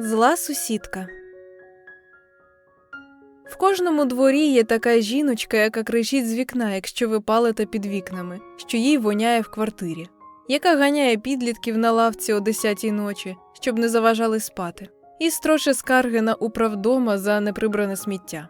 Зла сусідка. В кожному дворі є така жіночка, яка кричить з вікна, якщо ви палите під вікнами, що їй воняє в квартирі, яка ганяє підлітків на лавці о 10 ночі, щоб не заважали спати, і строче скарги на управдома за неприбране сміття.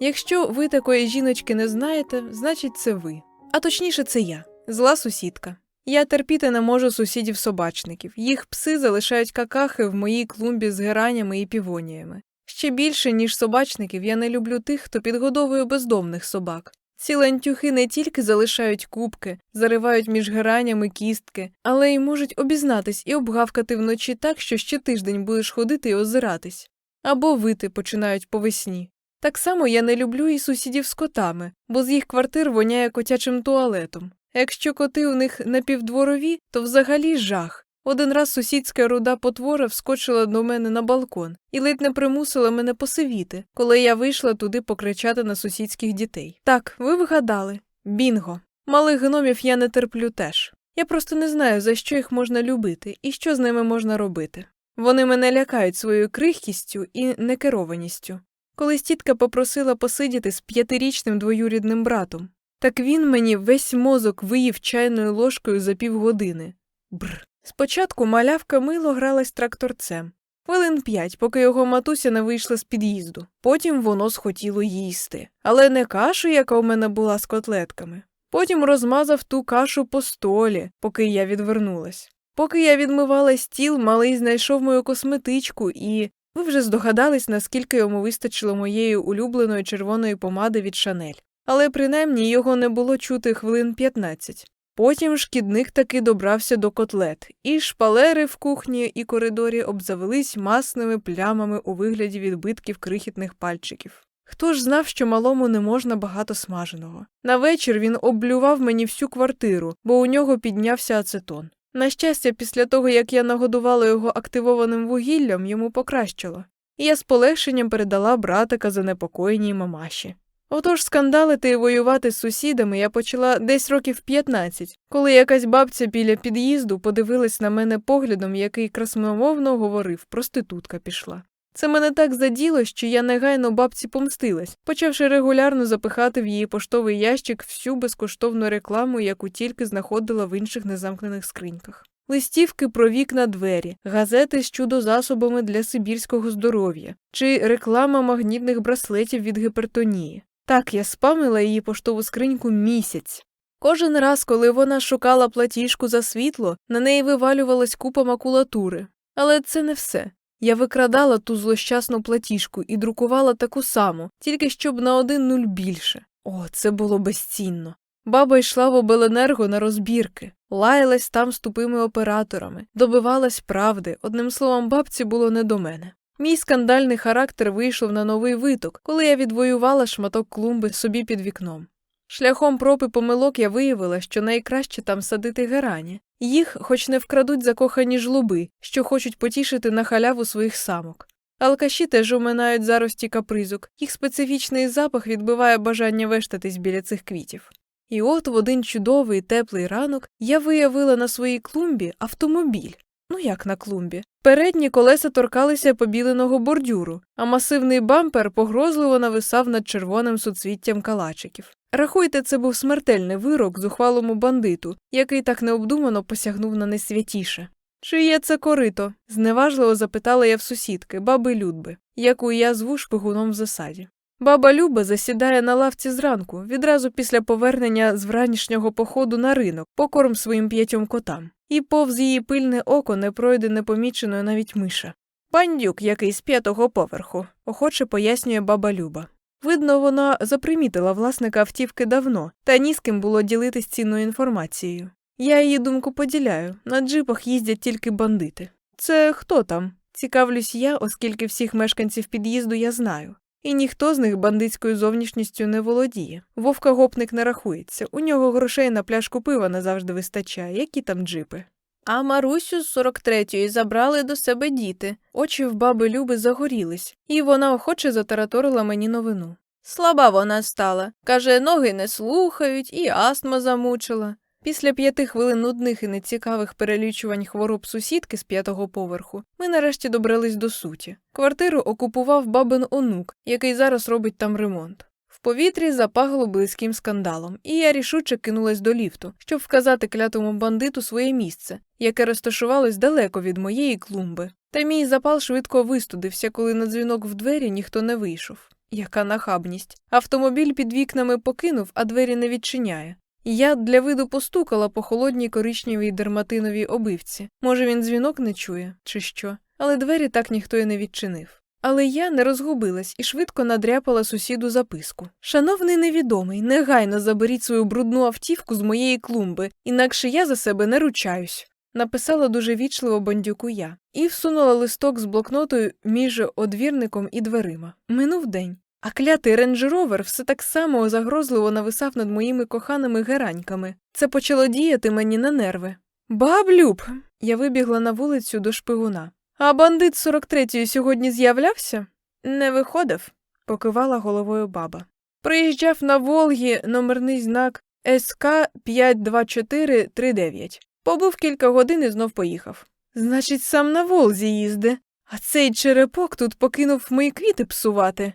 Якщо ви такої жіночки не знаєте, значить це ви. А точніше, це я, зла сусідка. Я терпіти не можу сусідів собачників. Їх пси залишають какахи в моїй клумбі з геранями і півоніями. Ще більше, ніж собачників, я не люблю тих, хто підгодовує бездомних собак. Ці лантюхи не тільки залишають кубки, заривають між геранями кістки, але й можуть обізнатись і обгавкати вночі так, що ще тиждень будеш ходити і озиратись. Або вити починають по весні. Так само я не люблю і сусідів з котами, бо з їх квартир воняє котячим туалетом. Якщо коти у них напівдворові, то взагалі жах. Один раз сусідська руда потвора вскочила до мене на балкон і ледь не примусила мене посивіти, коли я вийшла туди покричати на сусідських дітей. Так, ви вгадали. Бінго. Малих гномів я не терплю теж. Я просто не знаю, за що їх можна любити і що з ними можна робити. Вони мене лякають своєю крихкістю і некерованістю. Колись тітка попросила посидіти з п'ятирічним двоюрідним братом. Так він мені весь мозок виїв чайною ложкою за півгодини. Бр. Спочатку малявка мило гралась тракторцем. Хвилин п'ять, поки його матуся не вийшла з під'їзду. Потім воно схотіло їсти. Але не кашу, яка у мене була з котлетками. Потім розмазав ту кашу по столі, поки я відвернулась. Поки я відмивала стіл, малий знайшов мою косметичку і. Ви вже здогадались, наскільки йому вистачило моєї улюбленої червоної помади від Шанель. Але принаймні його не було чути хвилин 15. Потім шкідник таки добрався до котлет, і шпалери в кухні і коридорі обзавелись масними плямами у вигляді відбитків крихітних пальчиків. Хто ж знав, що малому не можна багато смаженого? На вечір він облював мені всю квартиру, бо у нього піднявся ацетон. На щастя, після того, як я нагодувала його активованим вугіллям, йому покращило, і я з полегшенням передала братика занепокоєній мамаші. Отож скандалити і воювати з сусідами я почала десь років 15, коли якась бабця біля під'їзду подивилась на мене поглядом, який красномовно говорив, проститутка пішла. Це мене так заділо, що я негайно бабці помстилась, почавши регулярно запихати в її поштовий ящик всю безкоштовну рекламу, яку тільки знаходила в інших незамкнених скриньках. Листівки про вікна двері, газети з чудо-засобами для сибірського здоров'я чи реклама магнітних браслетів від гіпертонії. Так я спамила її поштову скриньку місяць. Кожен раз, коли вона шукала платіжку за світло, на неї вивалювалась купа макулатури. Але це не все. Я викрадала ту злощасну платіжку і друкувала таку саму, тільки щоб на один нуль більше. О, це було безцінно. Баба йшла в обленерго на розбірки, лаялась там з тупими операторами, добивалась правди, одним словом, бабці було не до мене. Мій скандальний характер вийшов на новий виток, коли я відвоювала шматок клумби собі під вікном. Шляхом проб і помилок я виявила, що найкраще там садити герані. Їх, хоч не вкрадуть закохані жлуби, що хочуть потішити на халяву своїх самок. Алкаші теж оминають зарості капризок, їх специфічний запах відбиває бажання вештатись біля цих квітів. І от в один чудовий теплий ранок я виявила на своїй клумбі автомобіль. Ну як на клумбі. Передні колеса торкалися побіленого бордюру, а масивний бампер погрозливо нависав над червоним суцвіттям калачиків. Рахуйте, це був смертельний вирок зухвалому бандиту, який так необдумано посягнув на найсвятіше. Чиє це корито? зневажливо запитала я в сусідки, баби Людби, яку я зву шпигуном в засаді. Баба Люба засідає на лавці зранку, відразу після повернення з вранішнього походу на ринок, покорм своїм п'ятьом котам, і повз її пильне око не пройде непоміченою навіть миша. Бандюк, який з п'ятого поверху, охоче пояснює баба Люба. Видно, вона запримітила власника автівки давно, та ні з ким було ділитись цінною інформацією. Я її думку поділяю на джипах їздять тільки бандити. Це хто там? Цікавлюсь я, оскільки всіх мешканців під'їзду я знаю. І ніхто з них бандитською зовнішністю не володіє. Вовка гопник не рахується, у нього грошей на пляшку пива не завжди вистачає, які там джипи. А Марусю з 43-ї забрали до себе діти. Очі в баби Люби загорілись, і вона охоче затараторила мені новину. Слаба вона стала. Каже, ноги не слухають, і астма замучила. Після п'яти хвилин нудних і нецікавих перелічувань хвороб сусідки з п'ятого поверху, ми нарешті добрались до суті. Квартиру окупував бабин онук, який зараз робить там ремонт. В повітрі запахло близьким скандалом, і я рішуче кинулась до ліфту, щоб вказати клятому бандиту своє місце, яке розташувалось далеко від моєї клумби. Та мій запал швидко вистудився, коли на дзвінок в двері ніхто не вийшов. Яка нахабність. Автомобіль під вікнами покинув, а двері не відчиняє. Я для виду постукала по холодній коричневій дерматиновій обивці. Може, він дзвінок не чує, чи що, але двері так ніхто і не відчинив. Але я не розгубилась і швидко надряпала сусіду записку. Шановний невідомий, негайно заберіть свою брудну автівку з моєї клумби, інакше я за себе не ручаюсь. Написала дуже вічливо бандюку я і всунула листок з блокнотою між одвірником і дверима. Минув день. А клятий рейндж-ровер все так само загрозливо нависав над моїми коханими гераньками. Це почало діяти мені на нерви. Баблюб! Я вибігла на вулицю до шпигуна. А бандит 43-ї сьогодні з'являвся? Не виходив, покивала головою баба. Приїжджав на Волгі номерний знак СК 52439. Побув кілька годин і знов поїхав. Значить, сам на Волзі їзде, а цей черепок тут покинув мої квіти псувати,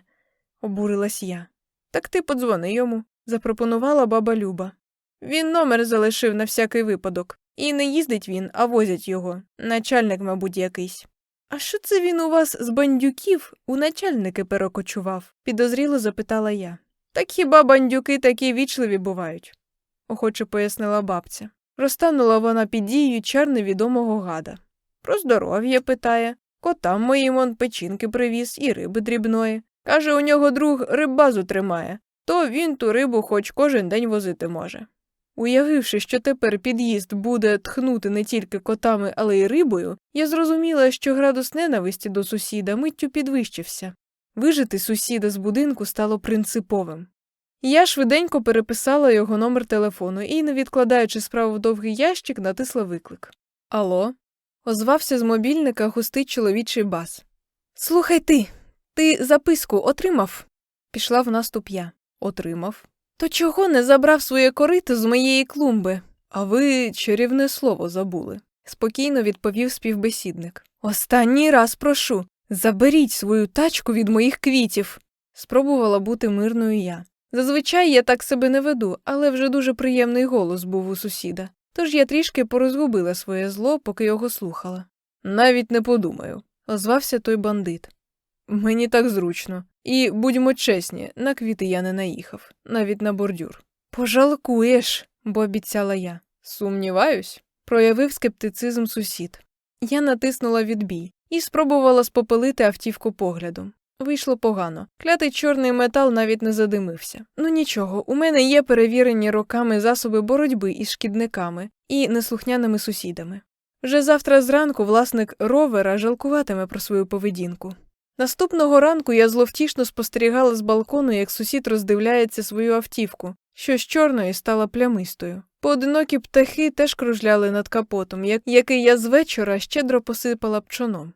обурилась я. Так ти подзвони йому, запропонувала баба Люба. Він номер залишив на всякий випадок. І не їздить він, а возять його. Начальник, мабуть, якийсь. А що це він у вас з бандюків у начальники перекочував? підозріло запитала я. Так хіба бандюки такі вічливі бувають? охоче пояснила бабця. Розтанула вона під дією чар невідомого гада. Про здоров'я питає. Котам моїм он печінки привіз і риби дрібної. Каже, у нього друг риббазу тримає, то він ту рибу хоч кожен день возити може. Уявивши, що тепер під'їзд буде тхнути не тільки котами, але й рибою, я зрозуміла, що градус ненависті до сусіда миттю підвищився. Вижити сусіда з будинку стало принциповим. Я швиденько переписала його номер телефону і, не відкладаючи справу в довгий ящик, натисла виклик. Алло? Озвався з мобільника густий чоловічий бас. Слухай ти, ти записку отримав? Пішла в наступ я. Отримав. То чого не забрав своє корито з моєї клумби? А ви чарівне слово забули, спокійно відповів співбесідник. Останній раз прошу, заберіть свою тачку від моїх квітів. Спробувала бути мирною я. Зазвичай я так себе не веду, але вже дуже приємний голос був у сусіда. Тож я трішки порозгубила своє зло, поки його слухала. Навіть не подумаю, озвався той бандит. Мені так зручно. І будьмо чесні, на квіти я не наїхав, навіть на бордюр. Пожалкуєш, бо обіцяла я. Сумніваюсь, проявив скептицизм сусід. Я натиснула відбій і спробувала спопелити автівку поглядом. Вийшло погано. Клятий чорний метал навіть не задимився. Ну нічого, у мене є перевірені роками засоби боротьби із шкідниками і неслухняними сусідами. Вже завтра зранку власник ровера жалкуватиме про свою поведінку. Наступного ранку я зловтішно спостерігала з балкону, як сусід роздивляється свою автівку, що з чорної стала плямистою. Поодинокі птахи теж кружляли над капотом, який я з вечора щедро посипала пчоном.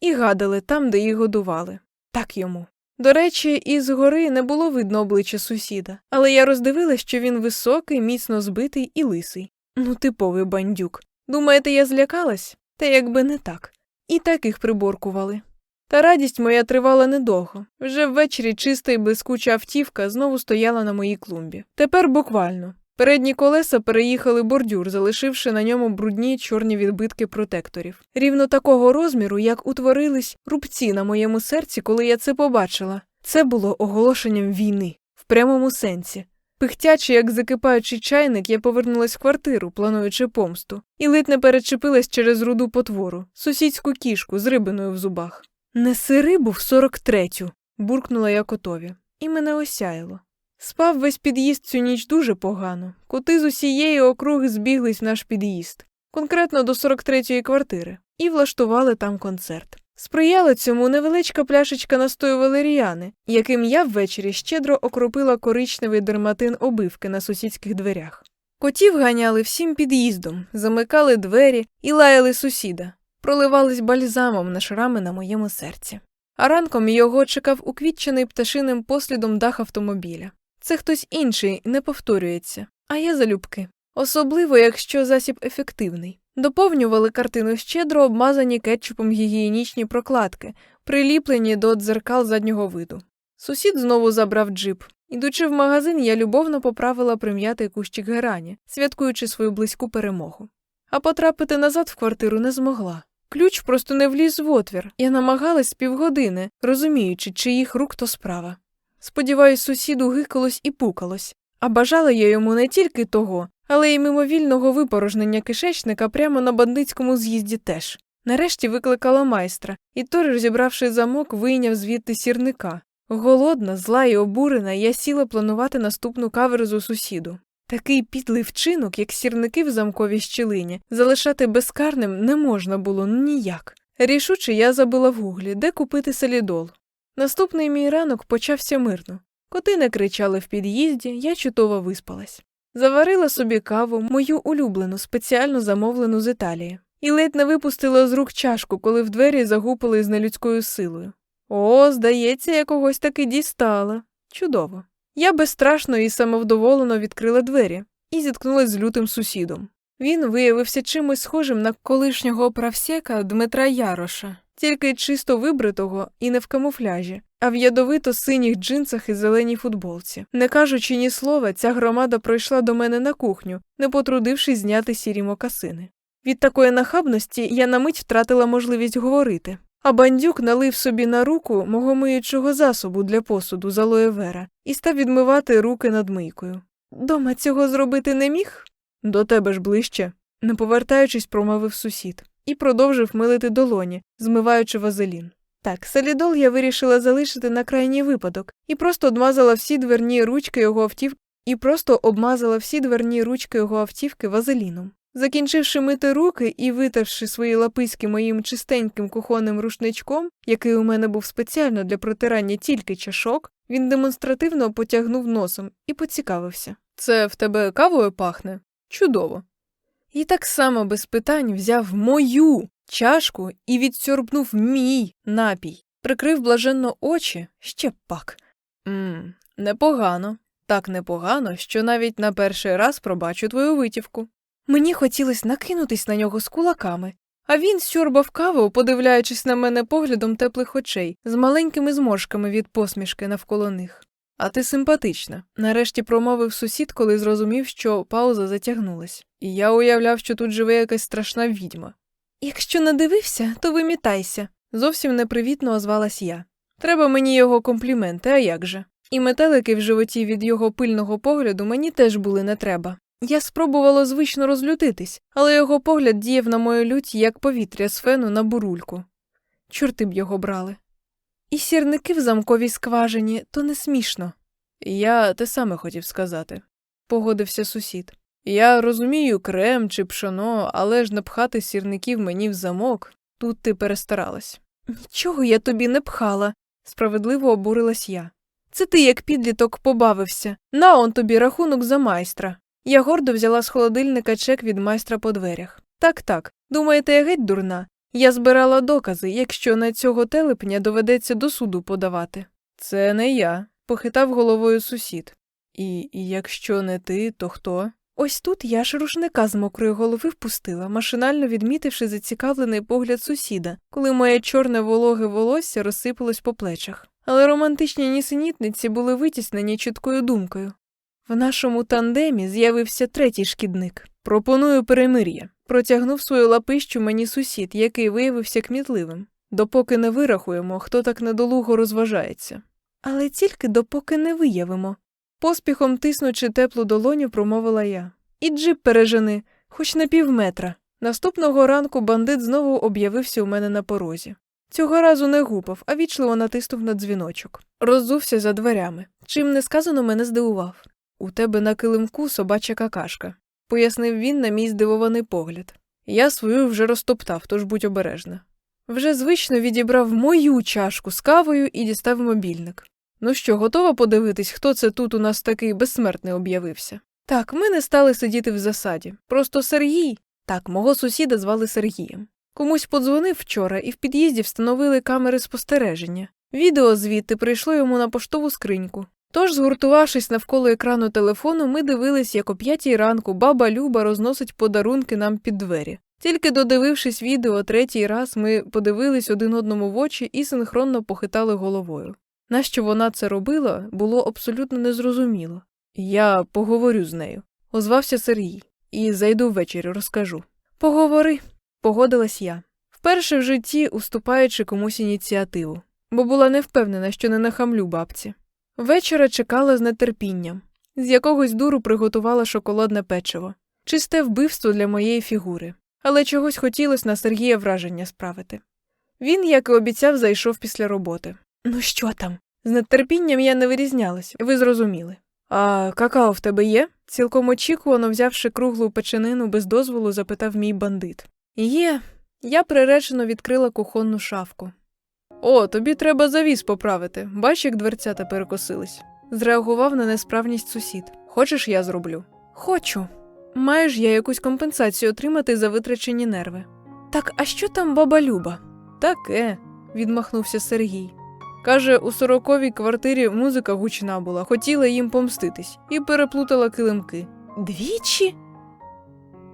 І гадали там, де їх годували. Так йому. До речі, із гори не було видно обличчя сусіда, але я роздивилась, що він високий, міцно збитий і лисий. Ну, типовий бандюк. Думаєте, я злякалась? Та якби не так. І таких приборкували. Та радість моя тривала недовго. Вже ввечері чиста і блискуча автівка знову стояла на моїй клумбі. Тепер буквально. Передні колеса переїхали бордюр, залишивши на ньому брудні чорні відбитки протекторів. Рівно такого розміру, як утворились рубці на моєму серці, коли я це побачила. Це було оголошенням війни в прямому сенсі. Пихтячи, як закипаючий чайник, я повернулась в квартиру, плануючи помсту, і ледь не перечепилась через руду потвору, сусідську кішку з рибиною в зубах. Неси рибу в сорок третю, буркнула я котові, і мене осяяло. Спав весь під'їзд цю ніч дуже погано. Коти з усієї округи збіглись в наш під'їзд, конкретно до 43-ї квартири, і влаштували там концерт. Сприяла цьому невеличка пляшечка настою валеріани, яким я ввечері щедро окропила коричневий дерматин обивки на сусідських дверях. Котів ганяли всім під'їздом, замикали двері і лаяли сусіда, проливались бальзамом на шрами на моєму серці. А ранком його чекав уквітчений пташиним послідом дах автомобіля. Це хтось інший не повторюється, а я залюбки. особливо якщо засіб ефективний. Доповнювали картину щедро обмазані кетчупом гігієнічні прокладки, приліплені до дзеркал заднього виду. Сусід знову забрав джип. Ідучи в магазин, я любовно поправила прим'ятий кущик герані, святкуючи свою близьку перемогу. А потрапити назад в квартиру не змогла. Ключ просто не вліз в отвір. Я намагалась півгодини, розуміючи, чиїх рук то справа. Сподіваюсь, сусіду гикалось і пукалось, а бажала я йому не тільки того, але й мимовільного випорожнення кишечника прямо на бандитському з'їзді теж. Нарешті викликала майстра, і той, розібравши замок, вийняв звідти сірника. Голодна, зла і обурена, я сіла планувати наступну каверзу сусіду. Такий підлий вчинок, як сірники в замковій щілині, залишати безкарним не можна було ніяк. Рішуче я забила в гуглі, де купити солідол. Наступний мій ранок почався мирно. Коти не кричали в під'їзді, я чудово виспалась. Заварила собі каву, мою улюблену, спеціально замовлену з Італії, і ледь не випустила з рук чашку, коли в двері загупили з нелюдською силою. О, здається, я когось таки дістала. Чудово. Я безстрашно і самовдоволено відкрила двері і зіткнулась з лютим сусідом. Він виявився чимось схожим на колишнього правсека Дмитра Яроша, тільки чисто вибритого і не в камуфляжі, а в ядовито синіх джинсах і зеленій футболці. Не кажучи ні слова, ця громада пройшла до мене на кухню, не потрудившись зняти сірі мокасини. Від такої нахабності я на мить втратила можливість говорити. А бандюк налив собі на руку мого миючого засобу для посуду з алоє вера і став відмивати руки над мийкою. Дома цього зробити не міг? До тебе ж ближче, не повертаючись, промовив сусід, і продовжив милити долоні, змиваючи вазелін. Так, солідол я вирішила залишити на крайній випадок і просто обмазала всі дверні ручки його автівки і просто обмазала всі дверні ручки його автівки вазеліном. Закінчивши мити руки і витерши свої лаписьки моїм чистеньким кухонним рушничком, який у мене був спеціально для протирання тільки чашок, він демонстративно потягнув носом і поцікавився Це в тебе кавою пахне? Чудово. І так само без питань взяв мою чашку і відсьорбнув мій напій, прикрив блаженно очі ще пак. Мм, непогано, так непогано, що навіть на перший раз пробачу твою витівку. Мені хотілося накинутись на нього з кулаками, а він сьорбав каву, подивляючись на мене поглядом теплих очей, з маленькими зморшками від посмішки навколо них. А ти симпатична, нарешті промовив сусід, коли зрозумів, що пауза затягнулась, і я уявляв, що тут живе якась страшна відьма. Якщо не дивився, то вимітайся, зовсім непривітно озвалась я. Треба мені його компліменти, а як же? І метелики в животі від його пильного погляду мені теж були не треба. Я спробувала звично розлютитись, але його погляд діяв на мою лють, як повітря з фену на бурульку. Чорти б його брали. І сірники в замковій скважині то не смішно. Я те саме хотів сказати, погодився сусід. Я розумію крем чи пшоно, але ж напхати сірників мені в замок тут ти перестаралась. Нічого я тобі не пхала, справедливо обурилась я. Це ти, як підліток, побавився. На он тобі рахунок за майстра. Я гордо взяла з холодильника чек від майстра по дверях. Так, так, думаєте, я геть дурна? Я збирала докази, якщо на цього телепня доведеться до суду подавати. Це не я, похитав головою сусід. І, якщо не ти, то хто? Ось тут я ж рушника з мокрої голови впустила, машинально відмітивши зацікавлений погляд сусіда, коли моє чорне вологе волосся розсипалось по плечах. Але романтичні нісенітниці були витіснені чіткою думкою. В нашому тандемі з'явився третій шкідник. Пропоную перемир'я. Протягнув свою лапищу мені сусід, який виявився кмітливим. Допоки не вирахуємо, хто так недолуго розважається. Але тільки допоки не виявимо. Поспіхом тиснучи теплу долоню, промовила я. І джип пережени, хоч на півметра. Наступного ранку бандит знову об'явився у мене на порозі. Цього разу не гупав, а вічливо натиснув на дзвіночок. Роззувся за дверями. Чим не сказано, мене здивував. У тебе на килимку собача какашка, пояснив він на мій здивований погляд. Я свою вже розтоптав, тож будь обережна. Вже звично відібрав мою чашку з кавою і дістав мобільник. Ну що, готова подивитись, хто це тут у нас такий безсмертний об'явився? Так, ми не стали сидіти в засаді. Просто Сергій. Так, мого сусіда звали Сергієм. Комусь подзвонив вчора і в під'їзді встановили камери спостереження. Відео звідти прийшло йому на поштову скриньку. Тож, згуртувавшись навколо екрану телефону, ми дивились, як о п'ятій ранку баба Люба розносить подарунки нам під двері. Тільки додивившись відео третій раз, ми подивились один одному в очі і синхронно похитали головою. Нащо вона це робила, було абсолютно незрозуміло. Я поговорю з нею, озвався Сергій, і зайду ввечері, розкажу. Поговори, погодилась я, вперше в житті уступаючи комусь ініціативу, бо була не впевнена, що не нахамлю бабці. Вечора чекала з нетерпінням, з якогось дуру приготувала шоколадне печиво, чисте вбивство для моєї фігури, але чогось хотілося на Сергія враження справити. Він, як і обіцяв, зайшов після роботи. Ну що там? З нетерпінням я не вирізнялась, ви зрозуміли. А какао в тебе є? цілком очікувано, взявши круглу печенину без дозволу, запитав мій бандит. Є. Я приречено відкрила кухонну шафку. О, тобі треба завіс поправити. Бач, як дверцята перекосились. Зреагував на несправність сусід. Хочеш, я зроблю? Хочу. Маю ж я якусь компенсацію отримати за витрачені нерви. Так, а що там баба Люба? Таке, відмахнувся Сергій. Каже, у сороковій квартирі музика гучна була, хотіла їм помститись і переплутала килимки. Двічі?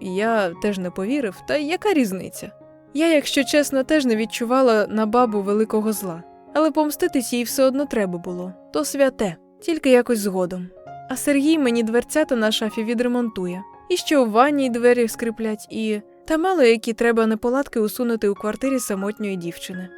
Я теж не повірив, та яка різниця? Я, якщо чесно, теж не відчувала на бабу великого зла, але помститись їй все одно треба було то святе, тільки якось згодом. А Сергій мені дверцята на шафі відремонтує, і ще у ванній двері скриплять, і та мало які треба неполадки усунути у квартирі самотньої дівчини.